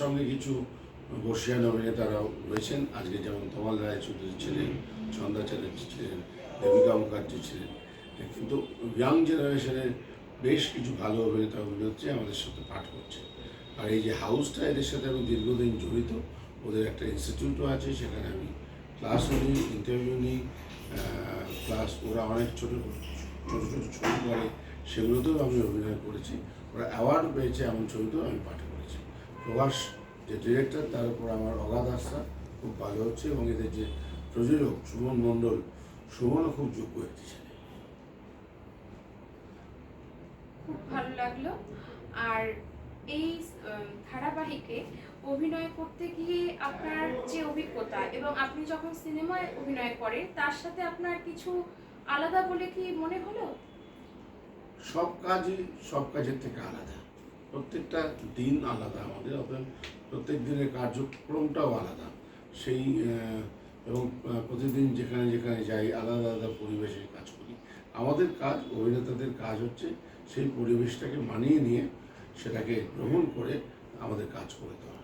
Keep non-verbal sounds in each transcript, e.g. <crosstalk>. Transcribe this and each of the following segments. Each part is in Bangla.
সঙ্গে কিছু বর্ষিয়ান অভিনেতারাও রয়েছেন। আজকে যেমন তমাল রায়চৌধুরী ছিলেন, চন্দা চ্যাটার্জি ছিলেন, দেবিকা মুখার্জি ছিলেন। কিন্তু ইয়াং জেনারেশনের বেশ কিছু ভালো অভিনেতা অভিনেত্রী আমাদের সাথে পাঠ করছে আর এই যে হাউসটা এদের সাথে আমি দীর্ঘদিন জড়িত, ওদের একটা ইনস্টিটিউটও আছে, সেখানে আমি ক্লাসও নিই ইন্টারভিউ নিই ক্লাস ওরা অনেক ছোটো ছোটো ছোটো ছবি করে সেগুলোতেও আমি অভিনয় করেছি। ওরা অ্যাওয়ার্ড পেয়েছে এমন ছবিতেও আমি পাঠ প্রভাস যে ডিরেক্টর তার উপর আমার অগাধ আস্থা খুব ভালো হচ্ছে এবং এদের যে প্রযোজক সুমন মণ্ডল সুমনও খুব যোগ্য একটি ছেলে। খুব ভালো লাগল। আর এই ধারাবাহিকে অভিনয় করতে গিয়ে আপনার যে অভিজ্ঞতা এবং আপনি যখন সিনেমায় অভিনয় করেন তার সাথে আপনার কিছু আলাদা বলে কি মনে হলো? সব কাজই সব কাজের থেকে আলাদা। প্রত্যেকটা দিন আলাদা আমাদের অতএব প্রত্যেক দিনের কার্যক্রমটাও আলাদা। সেই এবং প্রতিদিন যেখানে যেখানে যাই, আলাদা আলাদা পরিবেশে কাজ করি। আমাদের কাজ, অভিনেতাদের কাজ হচ্ছে সেই পরিবেশটাকে মানিয়ে নিয়ে সেটাকে গ্রহণ করে আমাদের কাজ করে দেওয়া।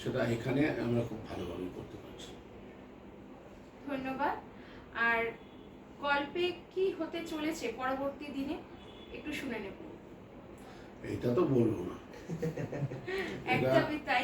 সেটা এখানে আমরা খুব ভালোভাবে করতে পারছি। ধন্যবাদ। আর গল্পে কি হতে চলেছে পরবর্তী দিনে? এইটা তো বলব না। <laughs>